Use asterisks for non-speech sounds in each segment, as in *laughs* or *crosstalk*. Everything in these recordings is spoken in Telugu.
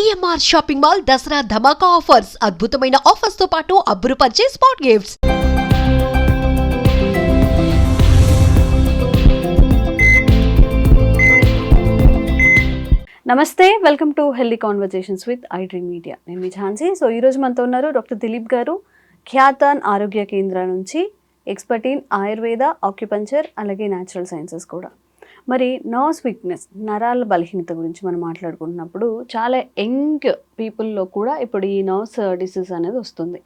సిఎంఆర్ షాపింగ్ మాల్ దసరా ధమాకా ఆఫర్స్ అద్భుతమైన ఆఫర్స్తో పాటు అబ్బురుపరిచే స్పాట్ గిఫ్ట్స్ నమస్తే welcome to healthy conversations with I dream media నేను మీ ఝాన్సీ. సో ఈరోజు మనతో ఉన్నారు డాక్టర్ దిలీప్ గారు ఖ్యాతాన్ ఆరోగ్య కేంద్ర నుంచి ఎక్స్పర్ట్ ఇన్ ఆయుర్వేద ఆక్యుపంచర్ అలాగే న్యాచురల్ సైన్సెస్ కూడా. మరి నర్వ్స్ వీక్నెస్ నరాల బలహీనత గురించి మనం మాట్లాడుకుంటున్నప్పుడు చాలా యంగ్ పీపుల్లో కూడా ఇప్పుడు ఈ నర్వ్స్ డిసీజ్ అనేది వస్తుంది.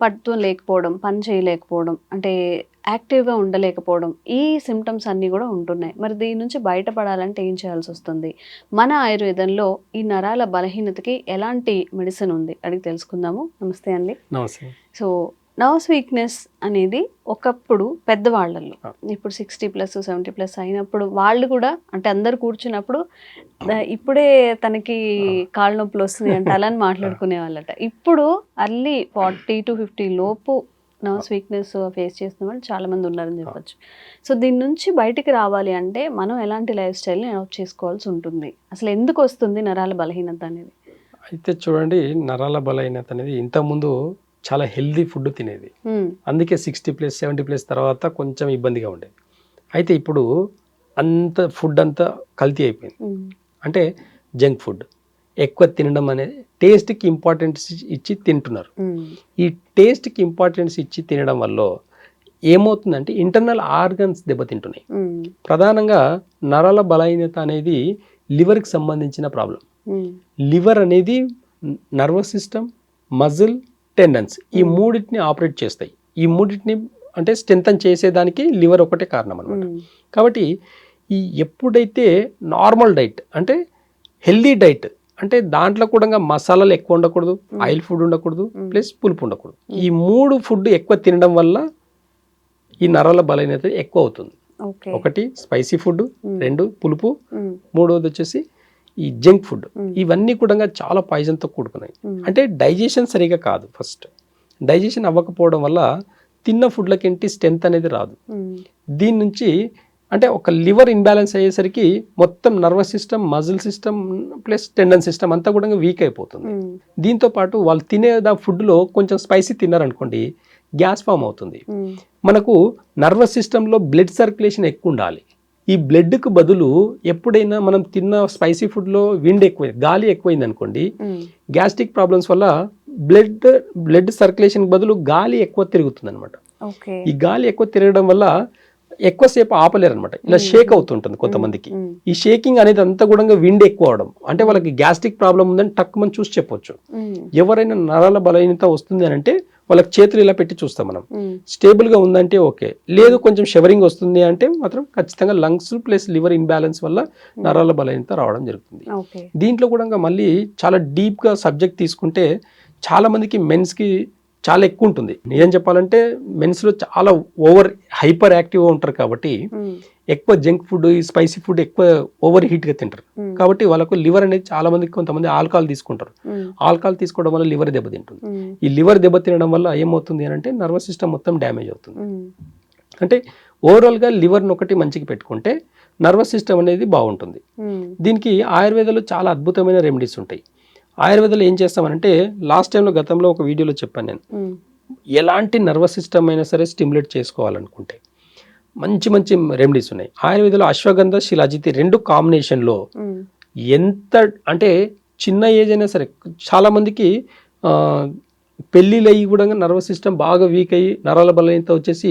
పట్టుతం లేకపోవడం పని చేయలేకపోవడం అంటే యాక్టివ్గా ఉండలేకపోవడం ఈ సిమ్టమ్స్ అన్నీ కూడా ఉంటున్నాయి. మరి దీని నుంచి బయటపడాలంటే ఏం చేయాల్సి వస్తుంది? మన ఆయుర్వేదంలో ఈ నరాల బలహీనతకి ఎలాంటి మెడిసిన్ ఉంది? అడిగి తెలుసుకుందాము. నమస్తే అండి. నమస్తే. సో నర్వ్స్ వీక్నెస్ అనేది ఒకప్పుడు పెద్దవాళ్ళల్లో. ఇప్పుడు సిక్స్టీ ప్లస్ సెవెంటీ ప్లస్ అయినప్పుడు వాళ్ళు కూడా అంటే అందరు కూర్చున్నప్పుడు "ద- ఇప్పుడే తనకి కాళ్ళ నొప్పులు వస్తుంది అంటే అలా అని *laughs* మాట్లాడుకునే వాళ్ళట ఇప్పుడు అర్లీ ఫార్టీ టు ఫిఫ్టీ లోపు నర్వ్స్ వీక్నెస్ ఫేస్ చేస్తున్న వాళ్ళు చాలా మంది ఉన్నారని చెప్పొచ్చు. సో దీని నుంచి బయటికి రావాలి అంటే మనం ఎలాంటి లైఫ్ స్టైల్ని అడాప్ట్ చేసుకోవాల్సి ఉంటుంది. అసలు ఎందుకు వస్తుంది నరాల బలహీనత అనేది? అయితే చూడండి నరాల బలహీనత అనేది ఇంతకుముందు చాలా హెల్దీ ఫుడ్ తినేది. అందుకే సిక్స్టీ ప్లస్ సెవెంటీ ప్లస్ తర్వాత కొంచెం ఇబ్బందిగా ఉండేది. అయితే ఇప్పుడు అంత ఫుడ్ అంతా కల్తీ అయిపోయింది. అంటే జంక్ ఫుడ్. ఎక్కువ తినడం అనేది టేస్ట్కి ఇంపార్టెన్స్ ఇచ్చి తింటున్నారు. ఈ టేస్ట్కి ఇంపార్టెన్స్ ఇచ్చి తినడం వల్ల ఏమవుతుందంటే ఇంటర్నల్ ఆర్గన్స్ దెబ్బతింటున్నాయి. ప్రధానంగా నరాల బలహీనత అనేది లివర్కి సంబంధించిన ప్రాబ్లం లివర్ అనేది నర్వస్ సిస్టమ్ మజిల్ టెండన్స్ ఈ మూడింటిని ఆపరేట్ చేస్తాయి. ఈ మూడింటిని అంటే స్ట్రెంథన్ చేసేదానికి లివర్ ఒకటే కారణం అనమాట కాబట్టి ఈ ఎప్పుడైతే నార్మల్ డైట్ అంటే హెల్దీ డైట్ అంటే దాంట్లో కూడా మసాలాలు ఎక్కువ ఉండకూడదు ఆయిల్ ఫుడ్ ఉండకూడదు. ప్లస్ పులుపు ఉండకూడదు. ఈ మూడు ఫుడ్ ఎక్కువ తినడం వల్ల ఈ నరాల బలహీనత ఎక్కువ అవుతుంది. ఒకటి స్పైసీ ఫుడ్. రెండు పులుపు మూడవది వచ్చేసి ఈ జంక్ ఫుడ్. ఇవన్నీ కూడా చాలా పాయిజన్తో కూడుకున్నాయి. అంటే డైజెషన్ సరిగా కాదు ఫస్ట్. డైజెషన్ అవ్వకపోవడం వల్ల తిన్న ఫుడ్లకేంటి స్ట్రెంత్ అనేది రాదు. దీని నుంచి అంటే ఒక లివర్ ఇన్బ్యాలెన్స్ అయ్యేసరికి మొత్తం nervous system muscle system plus tendon system అంతా కూడా వీక్ అయిపోతుంది. దీంతో పాటు వాళ్ళు తినే దా ఫుడ్లో కొంచెం స్పైసీ తిన్నారనుకోండి గ్యాస్ ఫామ్ అవుతుంది. మనకు నర్వస్ సిస్టంలో బ్లడ్ సర్క్యులేషన్ ఎక్కువ ఉండాలి. ఈ బ్లడ్కు బదులు ఎప్పుడైనా మనం తిన్న స్పైసీ ఫుడ్లో విండ్ ఎక్కువ గాలి ఎక్కువైంది అనుకోండి గ్యాస్ట్రిక్ ప్రాబ్లమ్స్ వల్ల బ్లడ్ బ్లడ్ సర్క్యులేషన్ బదులు గాలి ఎక్కువ తిరుగుతుంది అనమాట ఈ గాలి ఎక్కువ తిరగడం వల్ల ఎక్కువసేపు ఆపలేరు అనమాట ఇలా షేక్ అవుతుంటుంది కొంతమందికి. ఈ షేకింగ్ అనేది అంతా కూడా విండ్ ఎక్కువ అవడం. అంటే వాళ్ళకి గ్యాస్ట్రిక్ ప్రాబ్లం ఉందని టక్ మనం చూసి చెప్పొచ్చు. ఎవరైనా నరాల బలహీనత వస్తుంది అని అంటే వాళ్ళకి చేతులు ఇలా పెట్టి చూస్తాం మనం. ఉమ్, స్టేబుల్గా ఉందంటే ఓకే. లేదు కొంచెం షవరింగ్ వస్తుంది అంటే మాత్రం ఖచ్చితంగా లంగ్స్ ప్లస్ లివర్ ఇంబ్యాలెన్స్ వల్ల నరాల బలహీనత రావడం జరుగుతుంది. దీంట్లో కూడా మళ్ళీ చాలా డీప్గా సబ్జెక్ట్ తీసుకుంటే చాలా మందికి మెన్స్కి చాలా ఎక్కువ ఉంటుంది. నిజం చెప్పాలంటే మెన్స్లో చాలా ఓవర్ హైపర్ యాక్టివ్ ఉంటారు కాబట్టి ఎక్కువ జంక్ ఫుడ్ స్పైసీ ఫుడ్ ఎక్కువ ఓవర్ హీట్గా తింటారు కాబట్టి వాళ్ళకు లివర్ అనేది చాలా మందికి కొంతమంది ఆల్కహాల్ తీసుకుంటారు. ఆల్కహాల్ తీసుకోవడం వల్ల లివర్ దెబ్బతింటుంది ఈ లివర్ దెబ్బతినడం వల్ల ఏమవుతుంది అని అంటే నర్వస్ సిస్టమ్ మొత్తం డ్యామేజ్ అవుతుంది. అంటే ఓవరాల్గా లివర్ని ఒకటి మంచిగా పెట్టుకుంటే నర్వస్ సిస్టమ్ అనేది బాగుంటుంది. దీనికి ఆయుర్వేదంలో చాలా అద్భుతమైన రెమెడీస్ ఉంటాయి. ఆయుర్వేదంలో ఏం చేస్తామనంటే లాస్ట్ టైంలో గతంలో ఒక వీడియోలో చెప్పాను నేను. ఎలాంటి నర్వస్ సిస్టమ్ అయినా సరే స్టిమ్యులేట్ చేసుకోవాలనుకుంటే. మంచి మంచి రెమెడీస్ ఉన్నాయి. ఆయుర్వేదంలో అశ్వగంధ శిలాజితి రెండు కాంబినేషన్లో ఎంత అంటే చిన్న ఏజ్ అయినా సరే చాలా మందికి ఆ, పెళ్ళిళ్ళు అయ్యి కూడా నర్వస్ సిస్టమ్ బాగా వీక్ అయ్యి నరాల బలహీనత వచ్చేసి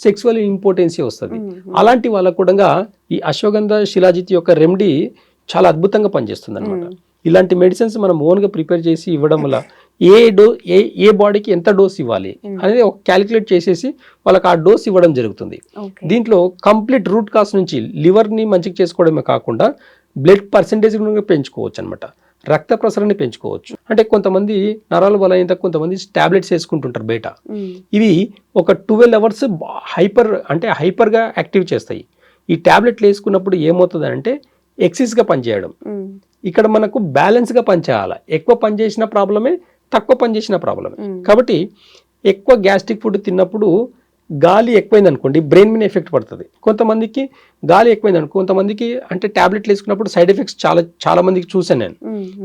సెక్సువల్ ఇంపార్టెన్సీ వస్తుంది. అలాంటి వాళ్ళకు కూడా ఈ అశ్వగంధ శిలాజిత్ యొక్క రెమెడీ చాలా అద్భుతంగా పనిచేస్తుంది అనమాట ఇలాంటి మెడిసిన్స్ మనం ఓన్గా ప్రిపేర్ చేసి ఇవ్వడం వల్ల ఏ డో ఏ ఏ బాడీకి ఎంత డోస్ ఇవ్వాలి Mm. అనేది ఒక క్యాలిక్యులేట్ చేసేసి వాళ్ళకి ఆ డోస్ ఇవ్వడం జరుగుతుంది. దీంట్లో కంప్లీట్ రూట్ కాస్ నుంచి లివర్ని మంచిగా చేసుకోవడమే కాకుండా బ్లడ్ పర్సంటేజ్ పెంచుకోవచ్చు అనమాట రక్త ప్రసరణని పెంచుకోవచ్చు. అంటే కొంతమంది నరాల బలహీనత కొంతమంది టాబ్లెట్స్ వేసుకుంటుంటారు బయట. ఉమ్, ఇవి ఒక ట్వెల్వ్ అవర్స్ హైపర్ అంటే హైపర్గా యాక్టివ్ చేస్తాయి. ఈ టాబ్లెట్లు వేసుకున్నప్పుడు ఏమవుతుంది అంటే ఎక్సిస్గా పనిచేయడం. ఇక్కడ మనకు బ్యాలెన్స్గా పనిచేయాలి. ఎక్కువ పనిచేసిన ప్రాబ్లమే తక్కువ పనిచేసిన ప్రాబ్లమే. కాబట్టి ఎక్కువ గ్యాస్ట్రిక్ ఫుడ్ తిన్నప్పుడు గాలి ఎక్కువైంది అనుకోండి బ్రెయిన్ మీద ఎఫెక్ట్ పడుతుంది. కొంతమందికి గాలి ఎక్కువైంది అనుకో కొంతమందికి అంటే టాబ్లెట్లు వేసుకున్నప్పుడు సైడ్ ఎఫెక్ట్స్ చాలా చాలా మందికి చూసాను నేను.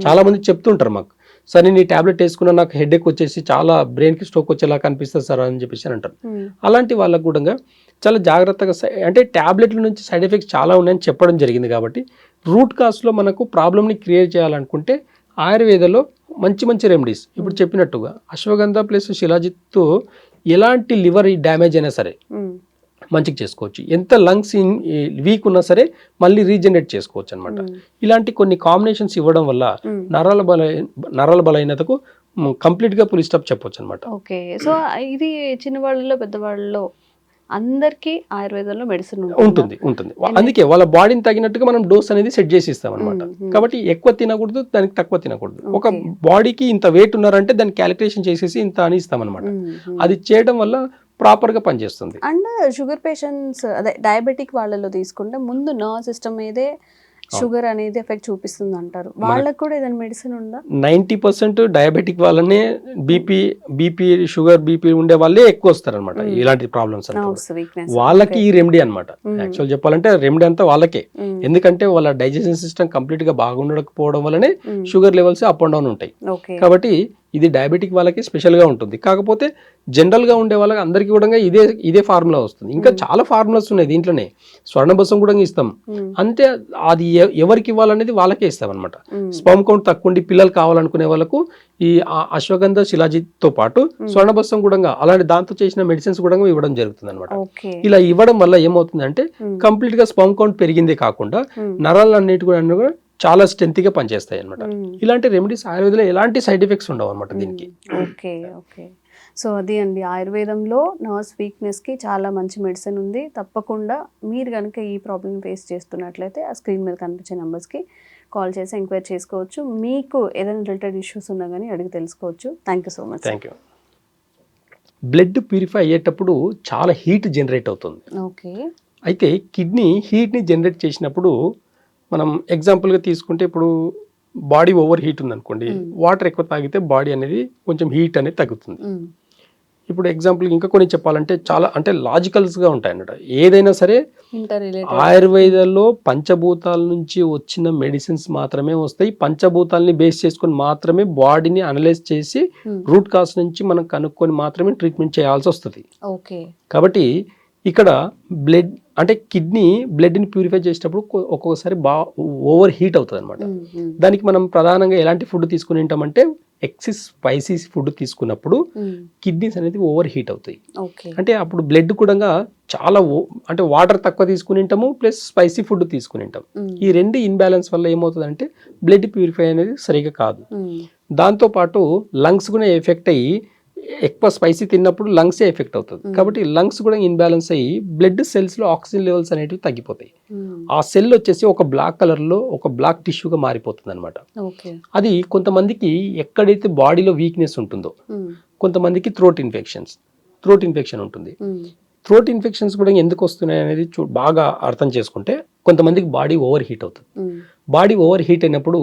చాలా మంది చెప్తుంటారు మాకు. సార్ నేను ఈ టాబ్లెట్ వేసుకున్నా నాకు హెడ్ వచ్చేసి చాలా బ్రెయిన్కి స్ట్రోక్ వచ్చేలా కనిపిస్తుంది సార్ అని చెప్పేసి అని అంటారు. అలాంటి వాళ్ళకు కూడా చాలా జాగ్రత్తగా సై- అంటే ట్యాబ్లెట్ల నుంచి సైడ్ ఎఫెక్ట్స్ చాలా ఉన్నాయని చెప్పడం జరిగింది కాబట్టి రూట్ కాస్లో మనకు ప్రాబ్లమ్ని క్రియేట్ చేయాలనుకుంటే ఆయుర్వేదలో మంచి మంచి రెమెడీస్. ఇప్పుడు చెప్పినట్టుగా అశ్వగంధ ప్లస్ శిలాజిత్తో ఎలాంటి లివర్ డ్యామేజ్ అయినా సరే మంచిగా చేసుకోవచ్చు. ఎంత లంగ్స్ వీక్ ఉన్నా సరే మళ్ళీ రీజనరేట్ చేసుకోవచ్చు అనమాట ఇలాంటి కొన్ని కాంబినేషన్స్ ఇవ్వడం వల్ల. నరాల బల నరాల బలహీనతకు మ్, కంప్లీట్గా పులి స్టాప్ చెప్పొచ్చు అనమాట ఓకే. సో ఇది చిన్నవాళ్ళలో పెద్దవాళ్ళలో అందరికీ ఆయుర్వేదంలో మెడిసిన్ ఉంటుంది? ఉంటుంది అందుకే వాళ్ళ బాడీని తగినట్టుగా మనం డోస్ అనేది సెట్ చేసి ఇస్తాం అనమాట. కాబట్టి ఎక్కువ తినకూడదు దానికి తక్కువ తినకూడదు. ఒక. బాడీకి ఇంత వెయిట్ ఉన్నారంటే దాన్ని క్యాలిక్యులేషన్ చేసేసి ఇంత అని ఇస్తాం అనమాట అది చేయడం వల్ల ప్రాపర్గా పనిచేస్తుంది. అండ్ షుగర్ పేషెంట్స్ అదే డయాబెటిక్ వాళ్ళలో తీసుకుంటే ముందు నర్వ్ సిస్టమ్ మీదే షుగర్ అనేది ఎఫెక్ట్ చూపిస్తుంది అంటారు వాళ్ళకి కూడా ఏదైనా మెడిసిన్ ఉందా? నైంటీ పర్సెంట్ డయాబెటిక్ వాళ్ళనే బీపీ బీపీ షుగర్ బీపీ ఉండే వాళ్ళే ఎక్కువ వస్తారనమాట. ఇలాంటి ప్రాబ్లమ్స్ వాళ్ళకి ఈ రెమెడీ అనమాట. యాక్చువల్ చెప్పాలంటే రెమెడీ అంతా వాళ్ళకే. ఎందుకంటే వాళ్ళ డైజెషన్ సిస్టమ్ కంప్లీట్గా బాగుండకపోవడం వల్లనే sugar levels up and down ఉంటాయి. కాబట్టి ఇది డయాబెటిక్ వాళ్ళకి స్పెషల్గా ఉంటుంది. కాకపోతే జనరల్గా ఉండే వాళ్ళకి అందరికీ కూడా ఇదే ఇదే ఫార్ములా వస్తుంది. ఇంకా చాలా ఫార్ములాస్ ఉన్నాయి దీంట్లోనే. స్వర్ణబసం కూడా ఇస్తాం. అంతే అది ఎవరికి ఇవ్వాలనేది వాళ్ళకే ఇస్తాం అనమాట స్పమ్ కౌంట్ తక్కువ ఉండి పిల్లలు కావాలనుకునే వాళ్ళకు ఈ అశ్వగంధ శిలాజిత్తో పాటు స్వర్ణబసం కూడా అలాంటి దాంతో చేసిన మెడిసిన్స్ కూడా ఇవ్వడం జరుగుతుంది అనమాట ఇలా ఇవ్వడం వల్ల ఏమవుతుందంటే కంప్లీట్గా స్పమ్ కౌంట్ పెరిగిందే కాకుండా నరాలు అన్నిటి కూడా అన్ని కూడా చాలా స్ట్రెంత్గా పనిచేస్తాయి అనమాట ఇలాంటి రెమెడీస్ ఆయుర్వేదంలో ఎలాంటి సైడ్ ఎఫెక్ట్స్ ఉండవు అనమాట దీనికి. Okay okay. సో అది అండి. ఆయుర్వేదంలో నర్వ్స్ వీక్నెస్కి చాలా మంచి మెడిసిన్ ఉంది. తప్పకుండా మీరు కనుక ఈ ప్రాబ్లమ్ ఫేస్ చేస్తున్నట్లయితే ఆ స్క్రీన్ మీద కనిపించే నెంబర్స్కి కాల్ చేసి ఎంక్వైరీ చేసుకోవచ్చు. మీకు ఏదైనా రిలేటెడ్ ఇష్యూస్ ఉన్నా కానీ అడిగి తెలుసుకోవచ్చు. Thank you so much thank you blood purify అయ్యేటప్పుడు చాలా హీట్ జనరేట్ అవుతుంది. ఓకే. అయితే కిడ్నీ హీట్ని జనరేట్ చేసినప్పుడు మనం ఎగ్జాంపుల్గా తీసుకుంటే ఇప్పుడు బాడీ ఓవర్ హీట్ ఉందనుకోండి వాటర్ ఎక్కువ తాగితే బాడీ అనేది కొంచెం హీట్ అనేది తగ్గుతుంది. ఇప్పుడు ఎగ్జాంపుల్ ఇంకా కొన్ని చెప్పాలంటే చాలా అంటే లాజికల్స్గా ఉంటాయి అన్నమాట ఏదైనా సరే ఆయుర్వేదంలో పంచభూతాల నుంచి వచ్చిన మెడిసిన్స్ మాత్రమే వస్తాయి. పంచభూతాలని బేస్ చేసుకొని మాత్రమే బాడీని అనలైజ్ చేసి రూట్ కాస్ నుంచి మనం కనుక్కొని మాత్రమే ట్రీట్మెంట్ చేయాల్సి వస్తుంది. కాబట్టి ఇక్కడ బ్లడ్ అంటే కిడ్నీ బ్లడ్ని ప్యూరిఫై చేసేటప్పుడు ఒక్కొక్కసారి బా ఓవర్ హీట్ అవుతుంది అనమాట దానికి మనం ప్రధానంగా ఎలాంటి ఫుడ్ తీసుకుని ఉంటామంటే ఎక్సెస్ స్పైసీస్ ఫుడ్ తీసుకున్నప్పుడు కిడ్నీస్ అనేది ఓవర్ హీట్ అవుతాయి. అంటే అప్పుడు బ్లడ్ కూడా చాలా అంటే వాటర్ తక్కువ తీసుకుని ఉంటాము ప్లస్ స్పైసీ ఫుడ్ తీసుకుని ఉంటాం ఈ రెండు ఇన్బ్యాలెన్స్ వల్ల ఏమవుతుందంటే బ్లడ్ ప్యూరిఫై అనేది సరిగా కాదు. దాంతోపాటు లంగ్స్ కూడా ఎఫెక్ట్ అయ్యి ఎక్కువ స్పైసీ తిన్నప్పుడు లంగ్సే ఎఫెక్ట్ అవుతుంది. కాబట్టి లంగ్స్ కూడా ఇన్బ్యాలెన్స్ అయ్యి బ్లడ్ సెల్స్లో ఆక్సిజన్ లెవెల్స్ అనేటివి తగ్గిపోతాయి. ఆ సెల్ వచ్చేసి ఒక బ్లాక్ కలర్లో ఒక బ్లాక్ టిష్యూగా మారిపోతుంది అనమాట అది కొంతమందికి ఎక్కడైతే బాడీలో వీక్నెస్ ఉంటుందో కొంతమందికి థ్రోట్ ఇన్ఫెక్షన్స్ థ్రోట్ ఇన్ఫెక్షన్ ఉంటుంది. థ్రోట్ ఇన్ఫెక్షన్స్ కూడా ఎందుకు వస్తున్నాయి అనేది చూ బాగా అర్థం చేసుకుంటే కొంతమందికి బాడీ ఓవర్ హీట్ అవుతుంది. బాడీ ఓవర్ హీట్ అయినప్పుడు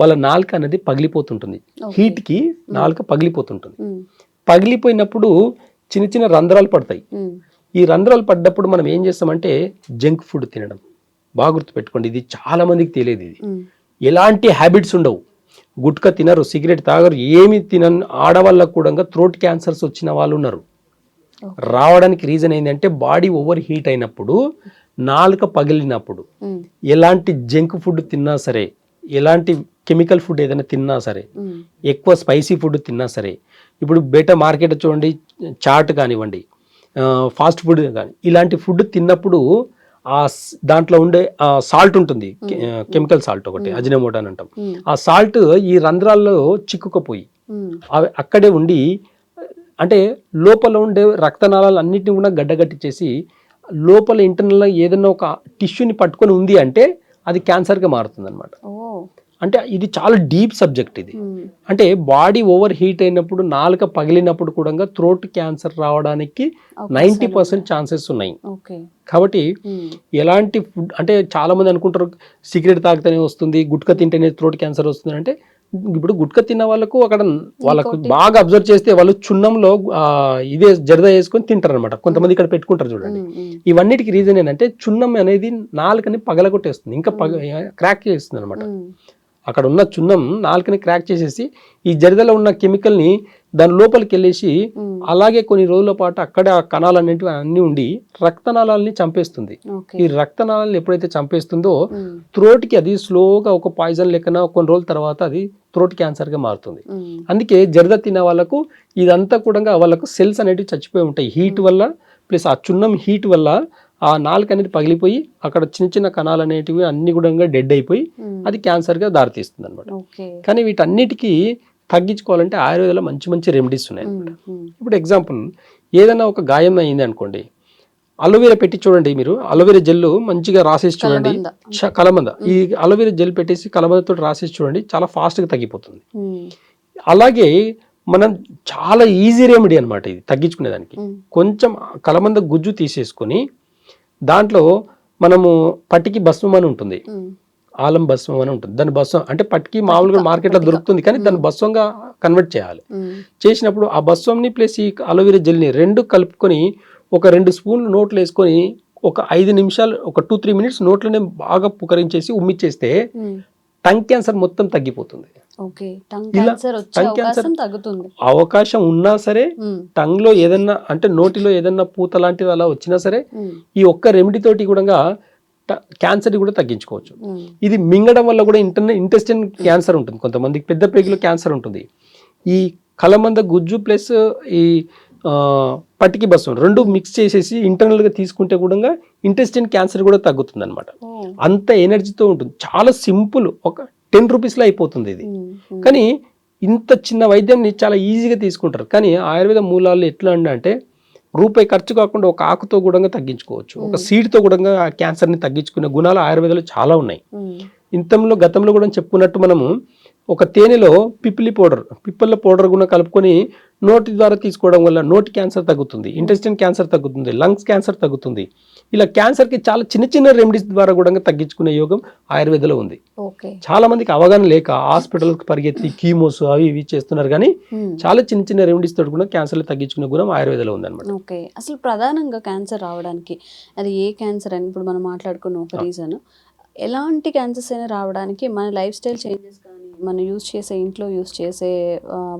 వాళ్ళ నాలుక అనేది పగిలిపోతుంటుంది. హీట్కి నాలుక పగిలిపోతుంటుంది. పగిలిపోయినప్పుడు చిన్న చిన్న రంధ్రాలు పడతాయి. ఈ రంధ్రాలు పడ్డప్పుడు మనం ఏం చేస్తామంటే జంక్ ఫుడ్ తినడం. బాగా గుర్తుపెట్టుకోండి ఇది చాలా మందికి తెలియదు ఇది. ఎలాంటి హ్యాబిట్స్ ఉండవు. గుట్కా తినరు సిగరెట్ తాగరు ఏమి తినని ఆడవాళ్ళకు కూడా థ్రోట్ క్యాన్సర్స్ వచ్చిన వాళ్ళు ఉన్నారు. రావడానికి రీజన్ ఏంటంటే బాడీ ఓవర్ హీట్ అయినప్పుడు నాలుక పగిలినప్పుడు. ఎలాంటి జంక్ ఫుడ్ తిన్నా సరే ఎలాంటి కెమికల్ ఫుడ్ ఏదైనా తిన్నా సరే ఎక్కువ స్పైసీ ఫుడ్ తిన్నా సరే ఇప్పుడు బయట మార్కెట్ చూడండి చాట్ కానివ్వండి ఫాస్ట్ ఫుడ్ కానీ ఇలాంటి ఫుడ్ తిన్నప్పుడు ఆ దాంట్లో ఉండే సాల్ట్ ఉంటుంది కెమికల్ సాల్ట్ ఒకటి అజినమోటో అని అంటాం. ఆ సాల్ట్ ఈ రంధ్రాల్లో చిక్కుకుపోయి అవి అక్కడే ఉండి అంటే లోపల ఉండే రక్తనాళాలు అన్నిటిని కూడా గడ్డగట్టించేసి లోపల ఇంటర్నల్ ఏదైనా ఒక టిష్యూని పట్టుకొని ఉంది అంటే అది క్యాన్సర్గా మారుతుంది అనమాట అంటే ఇది చాలా డీప్ సబ్జెక్ట్ ఇది. అంటే బాడీ ఓవర్ హీట్ అయినప్పుడు నాలుక పగిలినప్పుడు కూడా థ్రోట్ క్యాన్సర్ రావడానికి నైంటీ పర్సెంట్ ఛాన్సెస్ ఉన్నాయి. కాబట్టి ఎలాంటి ఫుడ్ అంటే చాలా మంది అనుకుంటారు సిగరెట్ తాగితేనే వస్తుంది గుట్కా తింటేనే థ్రోట్ క్యాన్సర్ వస్తుంది అంటే ఇప్పుడు గుట్క తిన్న వాళ్ళకు అక్కడ వాళ్ళకు బాగా అబ్జర్వ్ చేస్తే వాళ్ళు చున్నంలో ఇదే జరద వేసుకొని తింటారు అనమాట కొంతమంది ఇక్కడ పెట్టుకుంటారు చూడండి. ఇవన్నిటికి రీజన్ ఏంటంటే చున్నం అనేది నాలుకని పగలగొట్టేస్తుంది. ఇంకా పగ క్రాక్ చేస్తుంది అనమాట అక్కడ ఉన్న చున్నం నాలుకని క్రాక్ చేసేసి ఈ జరదలో ఉన్న కెమికల్ని దాని లోపలికి వెళ్ళేసి అలాగే కొన్ని రోజుల పాటు అక్కడే ఆ కణాలు అనేటివి అన్ని ఉండి రక్తనాళాలని చంపేస్తుంది. ఈ రక్తనాళాలను ఎప్పుడైతే చంపేస్తుందో త్రోట్కి అది స్లోగా ఒక పాయిజన్ లెక్కన కొన్ని రోజుల తర్వాత అది త్రోట్ క్యాన్సర్గా మారుతుంది. అందుకే జరద తినే వాళ్ళకు ఇదంతా కూడా వాళ్ళకు సెల్స్ అనేటివి చచ్చిపోయి ఉంటాయి. హీట్ వల్ల ప్లస్ ఆ చున్నం హీట్ వల్ల ఆ నాలుక అనేది పగిలిపోయి అక్కడ చిన్న చిన్న కణాలు అనేటివి అన్ని కూడా డెడ్ అయిపోయి అది క్యాన్సర్గా దారితీస్తుంది అనమాట కానీ వీటన్నిటికీ తగ్గించుకోవాలంటే ఆయుర్వేదంలో మంచి మంచి రెమెడీస్ ఉన్నాయి ఉమ్, ఇప్పుడు ఎగ్జాంపుల్ ఏదైనా ఒక గాయం అయింది అనుకోండి అలోవెరా పెట్టి చూడండి మీరు. అలోవెరా జెల్ మంచిగా రాసేసి చూడండి. కలబంద. ఈ అలోవెరా జెల్ పెట్టేసి కలబందతో రాసేసి చూడండి చాలా ఫాస్ట్గా తగ్గిపోతుంది. అలాగే మనం చాలా ఈజీ రెమెడీ అనమాట ఇది తగ్గించుకునేదానికి. కొంచెం కలబంద గుజ్జు తీసేసుకొని దాంట్లో మనము పట్టికి భస్మం అని ఉంటుంది. ఆలం భస్మం అని ఉంటుంది. దాని భస్మం అంటే పట్టికి మామూలుగా మార్కెట్లో దొరుకుతుంది కానీ దాన్ని భస్వంగా కన్వర్ట్ చేయాలి. చేసినప్పుడు ఆ భస్వంని ప్లస్ ఈ అలోవెరా జెల్ని రెండు కలుపుకొని ఒక రెండు స్పూన్లు నోట్లు వేసుకొని ఒక ఐదు నిమిషాలు ఒక టూ త్రీ మినిట్స్ నోట్లోనే బాగా పుకరించేసి ఉమ్మిచ్చేస్తే ఉమ్, టంగ్ క్యాన్సర్ మొత్తం తగ్గిపోతుంది. టంగ్ టంగ్ అవకాశం తగ్గుతుంది. అవకాశం ఉన్నా సరే ఉమ్, టంగ్లో ఏదన్నా అంటే నోటిలో ఏదన్నా పూత లాంటిది అలా వచ్చినా సరే ఈ ఒక్క రెమెడీ తోటి కూడా క్యాన్సర్ కూడా తగ్గించుకోవచ్చు. ఇది మింగడం వల్ల కూడా ఇంటర్న ఇంటెస్టిన్ క్యాన్సర్ ఉంటుంది. కొంతమందికి పెద్ద పేగులో క్యాన్సర్ ఉంటుంది. ఈ కలమంద గుజ్జు ప్లస్ ఈ పట్టికి బస్సం రెండు మిక్స్ చేసేసి ఇంటర్నల్గా తీసుకుంటే కూడా ఇంటెస్టిన్ క్యాన్సర్ కూడా తగ్గుతుంది అనమాట అంత ఎనర్జీతో ఉంటుంది. చాలా సింపుల్ ఒక టెన్ రూపీస్లో అయిపోతుంది ఇది. కానీ ఇంత చిన్న వైద్యాన్ని చాలా ఈజీగా తీసుకుంటారు. కానీ ఆయుర్వేద మూలాలు ఎట్లా అంటే రూపాయి ఖర్చు కాకుండా ఒక ఆకుతో కూడా తగ్గించుకోవచ్చు. ఒక సీడ్తో కూడా ఆ క్యాన్సర్ని తగ్గించుకునే గుణాలు ఆయుర్వేదంలో చాలా ఉన్నాయి. ఇంతంలో గతంలో కూడా చెప్పుకున్నట్టు మనము ఒక తేనెలో పిప్పిలి పౌడర్ పిప్పల పౌడర్ కూడా కలుపుకొని నోటి ద్వారా తీసుకోవడం వల్ల నోటి క్యాన్సర్ తగ్గుతుంది ఇంటెస్టిన్ క్యాన్సర్ తగ్గుతుంది లంగ్స్ క్యాన్సర్ తగ్గుతుంది. ఇలా క్యాన్సర్కి చాలా చిన్న చిన్న రెమెడీస్ ద్వారా కూడా తగ్గించుకునే యోగం ఆయుర్వేదంలో ఉంది. ఓకే. చాలా మందికి అవగాహన లేక హాస్పిటల్కి పరిగెత్తి కీమోస్ అవి ఇవి చేస్తున్నారు కానీ చాలా చిన్న చిన్న రెమెడీస్ తోటి కూడా క్యాన్సర్లు తగ్గించుకునే గుణం ఆయుర్వేదంలో ఉందన్నమాట. ఓకే. అసలు ప్రధానంగా క్యాన్సర్ రావడానికి అది ఏ క్యాన్సర్ అని ఇప్పుడు మనం మాట్లాడుకున్న ఒక రీజన్ ఎలాంటి క్యాన్సర్స్ అయినా రావడానికి మన లైఫ్ స్టైల్ చేంజెస్ కానీ మనం యూస్ చేసే ఇంట్లో యూస్ చేసే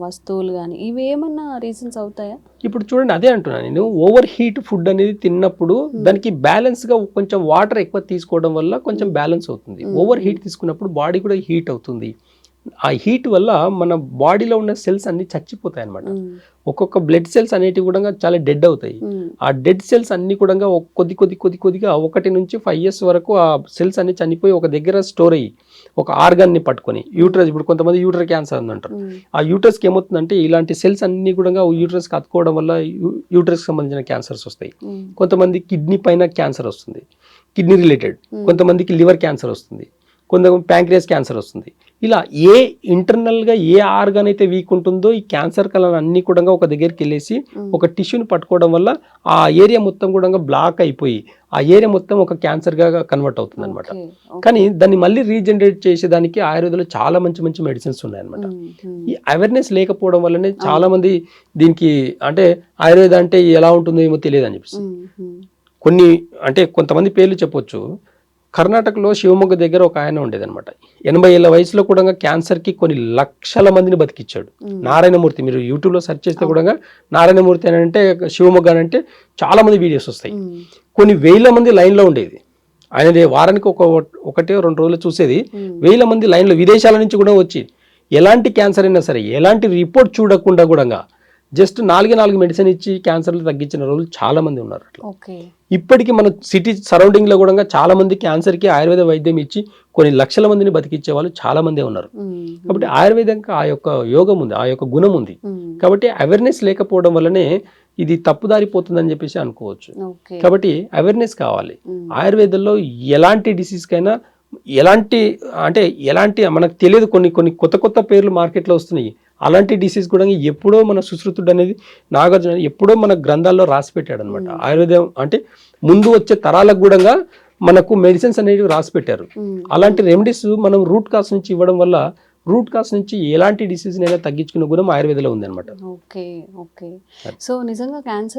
వస్తువులు కానీ ఇవి ఏమన్నా రీజన్స్ అవుతాయా? ఇప్పుడు చూడండి అదే అంటున్నాను నేను. ఓవర్ హీట్ ఫుడ్ అనేది తిన్నప్పుడు దానికి బ్యాలెన్స్గా కొంచెం వాటర్ ఎక్కువ తీసుకోవడం వల్ల కొంచెం బ్యాలెన్స్ అవుతుంది. ఓవర్ హీట్ తీసుకున్నప్పుడు బాడీ కూడా హీట్ అవుతుంది. ఆ హీట్ వల్ల మన బాడీలో ఉన్న సెల్స్ అన్ని చచ్చిపోతాయి అన్నమాట ఉమ్, ఒక్కొక్క బ్లడ్ సెల్స్ అనేటివి కూడా చాలా డెడ్ అవుతాయి. ఆ డెడ్ సెల్స్ అన్ని కూడా కొద్ది కొద్ది కొద్ది కొద్దిగా ఒకటి నుంచి ఫైవ్ ఇయర్స్ వరకు ఆ సెల్స్ అన్ని చనిపోయి ఒక దగ్గర స్టోర్ అయ్యి ఒక organ ని పట్టుకొని యూట్రస్ ఇప్పుడు కొంతమంది యూటర్ క్యాన్సర్ ఉమ్, ఆ యూటర్స్కి ఏమవుతుందంటే ఇలాంటి సెల్స్ అన్ని కూడా యూటరస్కి అతుకోవడం వల్ల యూటరస్కి సంబంధించిన క్యాన్సర్స్ వస్తాయి. కొంతమంది కిడ్నీ పైన క్యాన్సర్ వస్తుంది. Kidney related. కొంతమందికి లివర్ క్యాన్సర్ వస్తుంది. కొంతమంది ప్యాంక్రియాస్ క్యాన్సర్ వస్తుంది. ఇలా ఏ ఇంటర్నల్గా ఏ ఆర్గాన్ అయితే వీక్ ఉంటుందో ఈ క్యాన్సర్ కళలు అన్ని కూడా ఒక దగ్గరికి వెళ్ళేసి ఒక టిష్యూని పట్టుకోవడం వల్ల ఆ ఏరియా మొత్తం కూడా బ్లాక్ అయిపోయి ఆ ఏరియా మొత్తం ఒక క్యాన్సర్గా కన్వర్ట్ అవుతుంది అనమాట. కానీ దాన్ని మళ్ళీ రీజనరేట్ చేసేదానికి ఆయుర్వేదంలో చాలా మంచి మంచి మెడిసిన్స్ ఉన్నాయన్నమాట. ఈ అవేర్నెస్ లేకపోవడం వల్లనే చాలా మంది దీనికి అంటే ఆయుర్వేద అంటే ఎలా ఉంటుందో ఏమో తెలియదు అని చెప్పేసి. కొన్ని అంటే కొంతమంది పేర్లు చెప్పొచ్చు. కర్ణాటకలో శివమొగ్గ దగ్గర ఒక ఆయన ఉండేదన్నమాట. ఎనభై ఏళ్ళ వయసులో కూడా క్యాన్సర్కి కొన్ని లక్షల మందిని బతికిచ్చాడు. నారాయణమూర్తి మీరు యూట్యూబ్లో సెర్చ్ చేస్తే కూడా నారాయణమూర్తి అని అంటే శివమొగ్గ అని అంటే చాలా మంది వీడియోస్ వస్తాయి. కొన్ని వేల మంది లైన్లో ఉండేది. ఆయనది వారానికి ఒక ఒకటే రెండు రోజులు చూసేది. వేల మంది లైన్లో విదేశాల నుంచి కూడా వచ్చి ఎలాంటి క్యాన్సర్ అయినా సరే ఎలాంటి రిపోర్ట్ చూడకుండా కూడా జస్ట్ నాలుగే నాలుగు మెడిసిన్ ఇచ్చి క్యాన్సర్లు తగ్గించిన రోజులు చాలా మంది ఉన్నారు అట్లా. ఇప్పటికీ మన సిటీ సరౌండింగ్లో కూడా చాలా మంది క్యాన్సర్కి ఆయుర్వేద వైద్యం ఇచ్చి కొన్ని లక్షల మందిని బతికిచ్చే వాళ్ళు చాలా మందే ఉన్నారు కాబట్టి ఆయుర్వేదంకి ఆ యొక్క యోగం ఉంది ఆ యొక్క గుణం ఉంది. కాబట్టి అవేర్నెస్ లేకపోవడం వల్లనే ఇది తప్పుదారిపోతుందని చెప్పేసి అనుకోవచ్చు. కాబట్టి అవేర్నెస్ కావాలి. ఆయుర్వేదంలో ఎలాంటి డిసీజ్కైనా ఎలాంటి అంటే ఎలాంటి మనకు తెలియదు కొన్ని కొన్ని కొత్త కొత్త పేర్లు మార్కెట్లో వస్తున్నాయి. అలాంటి డిసీజ్ కూడా ఎప్పుడో మన సుశ్రుతుడు అనేది నాగార్జున ఎప్పుడో మన గ్రంథాల్లో రాసి పెట్టాడు అనమాట ఆయుర్వేదం అంటే ముందు వచ్చే తరాలకు కూడా మనకు మెడిసిన్స్ అనేవి రాసి పెట్టారు అలాంటి రెమెడీస్ మనం రూట్ కాస్ నుంచి ఇవ్వడం వల్ల రూట్ కాస్ నుంచి ఎలాంటి డిసీజ్ అయినా తగ్గించుకునే గుణం ఆయుర్వేదంలో ఉంది అనమాట ఓకే. ఓకే. సో నిజంగా క్యాన్సర్